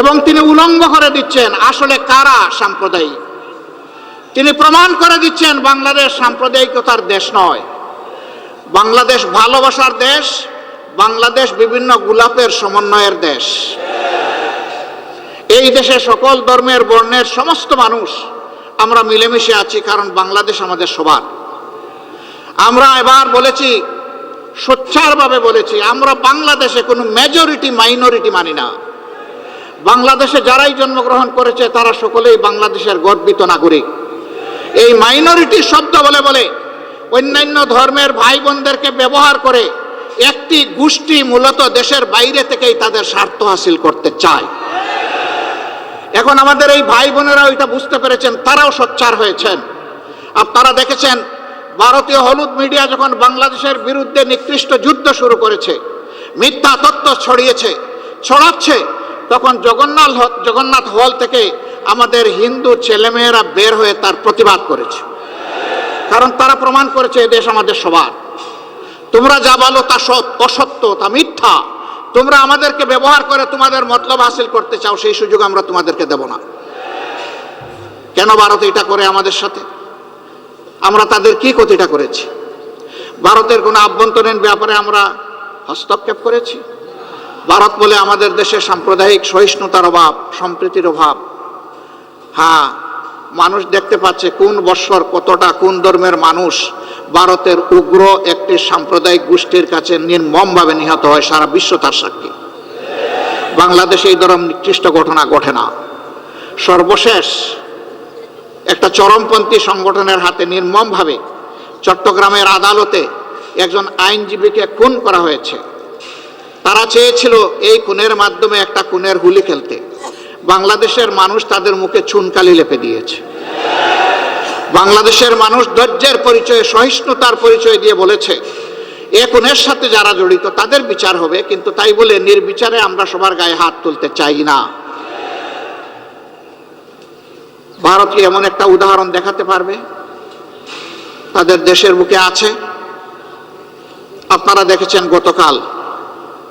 এবং তিনি উলঙ্গ করে দিচ্ছেন, আসলে কারা সাম্প্রদায়িক? তিনি প্রমাণ করে দিচ্ছেন, বাংলাদেশ সাম্প্রদায়িকতার দেশ নয়। বাংলাদেশ ভালোবাসার দেশ, বাংলাদেশ বিভিন্ন গোলাপের সমন্বয়ের দেশ। এই দেশে সকল ধর্মের বর্ণের সমস্ত মানুষ, আমরা মিলেমিশে আছি কারণ বাংলাদেশ আমাদের সবার। আমরা এবার বলেছি, সোচ্চারভাবে বলেছি, আমরা বাংলাদেশে কোনো মেজরিটি মাইনরিটি মানি না। বাংলাদেশে যারাই জন্মগ্রহণ করেছে, তারা সকলেই বাংলাদেশের গর্বিত নাগরিক। এই মাইনরিটি শব্দ বলে বলে অন্যান্য ধর্মের ভাই বোনদেরকে ব্যবহার করে একটি গোষ্ঠী মূলত দেশের বাইরে থেকেই তাদের স্বার্থ হাসিল করতে চায়। এখন আমাদের এই ভাই বোনেরা ওইটা বুঝতে পেরেছেন, তারাও সোচ্চার হয়েছেন। আপনারা দেখেছেন, ভারতীয় হলুদ মিডিয়া যখন বাংলাদেশের বিরুদ্ধে নিকৃষ্ট যুদ্ধ শুরু করেছে, মিথ্যা তত্ত্ব ছড়িয়েছে, ছড়াচ্ছে তখন জগন্নাথ জগন্নাথ হল থেকে আমাদের হিন্দু ছেলেমেয়েরা বের হয়ে তার প্রতিবাদ করেছে। কারণ তারা প্রমাণ করেছে এ দেশ আমাদের সবার। তোমরা যা বলো তা অসত্য, তা মিথ্যা। তোমরা আমাদেরকে ব্যবহার করে তোমাদের মতলব হাসিল করতে চাও, সেই সুযোগ আমরা তোমাদেরকে দেব না। কেন ভারত এটা করে আমাদের সাথে? আমরা তাদের কি ক্ষতিটা করেছি? ভারতের কোনো আভ্যন্তরীণ ব্যাপারে আমরা হস্তক্ষেপ করেছি? ভারত বলে আমাদের দেশে সাম্প্রদায়িক সহিষ্ণুতার অভাব, সম্প্রীতির অভাব। হ্যাঁ মানুষ দেখতে পাচ্ছে কোন বৎসর কতটা কোন ধর্মের মানুষ ভারতের উগ্র একটি সাম্প্রদায়িক গোষ্ঠীর কাছে নির্মমভাবে নিহত হয় সারা বিশ্ব তার সাক্ষী। বাংলাদেশে এই ধরনের নিকৃষ্ট ঘটনা ঘটে না। সর্বশেষ একটা চরমপন্থী সংগঠনের হাতে নির্মমভাবে চট্টগ্রামের আদালতে একজন আইনজীবীকে খুন করা হয়েছে। তারা চেয়েছিল এই খুনের মাধ্যমে একটা খুনের হুলি খেলতে। বাংলাদেশের মানুষ তাদের মুখে চুনকালি লেপে দিয়েছে। বাংলাদেশের মানুষ ধৈর্যের পরিচয়, সহিষ্ণুতার পরিচয় দিয়ে বলেছে, এ খুনের সাথে যারা জড়িত, তাদের বিচার হবে, কিন্তু তাই বলে নির্বিচারে আমরা সবার গায়ে হাত তুলতে চাই না। ভারত কি এমন একটা উদাহরণ দেখাতে পারবে? তাদের দেশের বুকে আছে। আপনারা দেখেছেন গতকাল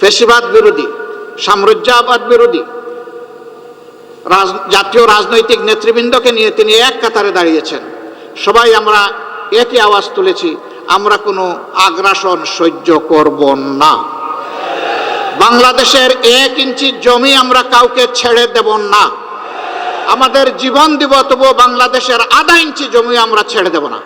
ফেসিবাদ বিরোধী, সাম্রাজ্যবাদ বিরোধী জাতীয় রাজনৈতিক নেতৃবৃন্দকে নিয়ে তিনি এক কাতারে দাঁড়িয়েছেন। সবাই আমরা একই আওয়াজ তুলেছি, আমরা কোনো আগ্রাসন সহ্য করব না। বাংলাদেশের এক ইঞ্চি জমি আমরা কাউকে ছেড়ে দেব না। আমাদের জীবন দিব, তবুও বাংলাদেশের আধা ইঞ্চি জমি আমরা ছেড়ে দেব না।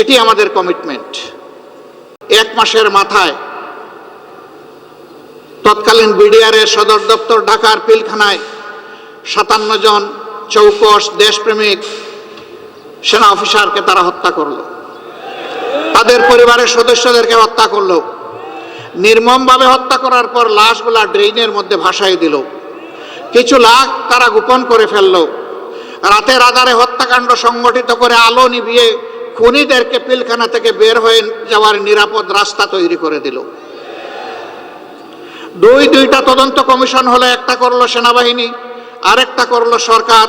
এটি আমাদের কমিটমেন্ট এক মাসের মাথায় তৎকালীন বিডিআরের সদর দপ্তর ঢাকার পিলখানায় সাতান্ন জন চৌকস দেশপ্রেমিক সেনা অফিসারকে তারা হত্যা করল। তাদের পরিবারের সদস্যদেরকে হত্যা করল। নির্মমভাবে হত্যা করার পর লাশগুলা ড্রেইনের মধ্যে ভাসাই দিল। কিছু লাখ তারা গোপন করে ফেলল। রাতের আধারে হত্যাকাণ্ড সংগঠিত করে আলো নিভিয়ে খুনিদেরকে পিলখানা থেকে বের হয়ে যাওয়ার নিরাপদ রাস্তা তৈরি করে দিল। দুই দুইটা তদন্ত কমিশন হলো, একটা করল সেনাবাহিনী, আরেকটা করল সরকার।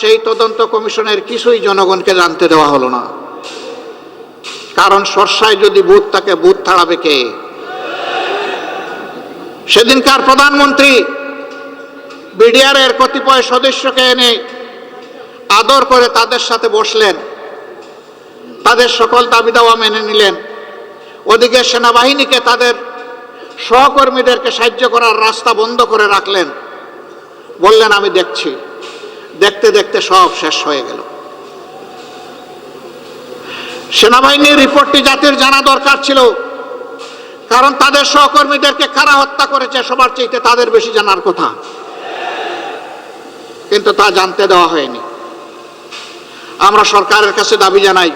সেই তদন্ত কমিশনের কিছুই জনগণকে জানতে দেওয়া হলো না। কারণ সর্ষায় যদি বুথ থাকে বুথ থাড়াবে কে? সেদিনকার প্রধানমন্ত্রী বিডিআরের কতিপয় সদস্যকে এনে আদর করে তাদের সাথে বসলেন। তাদের সকল দাবি দাওয়া মেনে নিলেন। ওদিকে সেনাবাহিনীকে তাদের সহকর্মীদেরকে সাহায্য করার রাস্তা বন্ধ করে রাখলেন। বললেন, আমি দেখছি। দেখতে দেখতে সব শেষ হয়ে গেল। সেনাবাহিনীর রিপোর্টটি জাতির জানা দরকার ছিল, কারণ তাদের সহকর্মীদেরকে কারা হত্যা করেছে সবার চাইতে তাদের বেশি জানার কথা। কিন্তু তা জানতে দেওয়া হয়নি। আমরা সরকারের কাছে দাবি জানাই,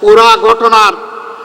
পুরা ঘটনার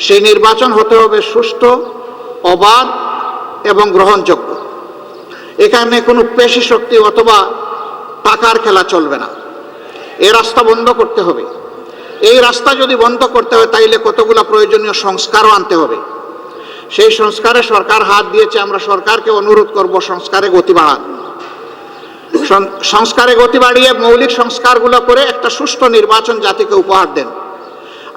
সেই নির্বাচন হতে হবে সুষ্ঠু, অবাধ এবং গ্রহণযোগ্য। এখানে কোনো পেশি শক্তি অথবা টাকার খেলা চলবে না। এই রাস্তা বন্ধ করতে হবে। এই রাস্তা যদি বন্ধ করতে হয়, তাইলে কতগুলো প্রয়োজনীয় সংস্কারও আনতে হবে। সেই সংস্কারে সরকার হাত দিয়েছে, আমরা সরকারকে অনুরোধ করব সংস্কারে গতি বাড়ান। সংস্কারে গতি বাড়িয়ে মৌলিক সংস্কারগুলো করে একটা সুষ্ঠু নির্বাচন জাতিকে উপহার দেন।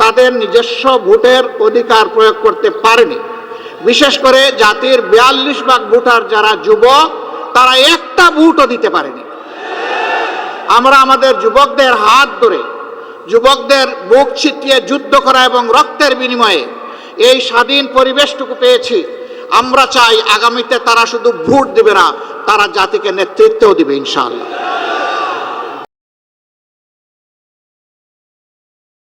তাদের নিজস্ব ভোটের অধিকার প্রয়োগ করতে পারেনি। বিশেষ করে জাতির বিয়াল্লিশ ভাগ ভোটার যারা যুবক তারা একটা ভোটও দিতে পারেনি। আমরা আমাদের যুবকদের হাত ধরে, যুবকদের বুক ছিটিয়ে যুদ্ধ করা এবং রক্তের বিনিময়ে এই স্বাধীন পরিবেশটুকু পেয়েছি। আমরা চাই আগামীতে তারা শুধু ভোট দেবে না, তারা জাতিকে নেতৃত্বও দিবে ইনশাআল্লাহ।